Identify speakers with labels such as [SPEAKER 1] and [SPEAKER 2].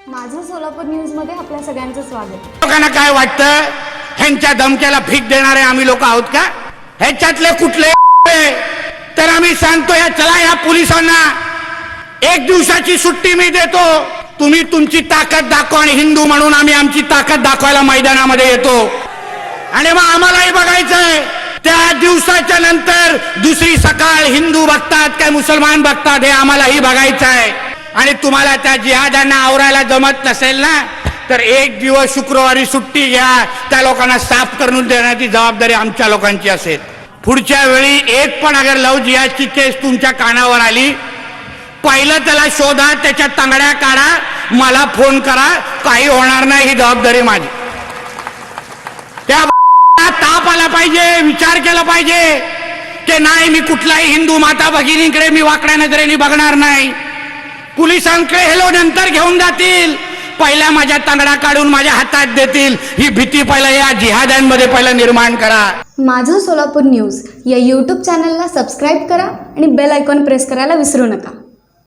[SPEAKER 1] सोलापूर न्यूजमध्ये आपल्या सगळ्यांचं स्वागत.
[SPEAKER 2] लोकांना काय वाटतं? ह्यांच्या धमक्याला भीक देणारे आम्ही लोक आहोत का? ह्याच्यातले कुठले तर आम्ही सांगतो या चला या पोलिसांना. एक दिवसाची सुट्टी मी देतो. तुम्ही तुमची ताकद दाखवा आणि हिंदू म्हणून आम्ही आमची ताकद दाखवायला मैदानामध्ये येतो. आणि मग आम्हालाही बघायचंय त्या दिवसाच्या नंतर दुसरी सकाळ हिंदू बघतात काय मुसलमान बघतात हे आम्हालाही बघायचं आहे आणि तुम्हाला त्या जिहादांना आवरायला जमत नसेल ना तर एक दिवस शुक्रवारी सुट्टी घ्या. त्या लोकांना साफ करून देण्याची जबाबदारी आमच्या लोकांची असेल. पुढच्या वेळी एक पण अगर लव जिहादची केस तुमच्या कानावर आली पहिलं त्याला शोधा त्याच्या तांगड्या काढा मला फोन करा काही होणार नाही ही जबाबदारी माझी. त्या ताप आला पाहिजे विचार केला पाहिजे की नाही मी कुठलाही हिंदू माता भगिनीकडे मी वाकड्या नजरेने बघणार नाही. पोलिसांकडे हेलो नंतर घेऊन जातील. पहिल्या माझ्या तांगडा काढून माझ्या हातात देतील. ही भीती पहिला या जिहाद्यांमध्ये पहिला निर्माण करा.
[SPEAKER 1] माझं सोलापूर न्यूज या यूट्यूब चॅनलला सबस्क्राईब करा आणि बेल आयकॉन प्रेस करायला विसरू नका.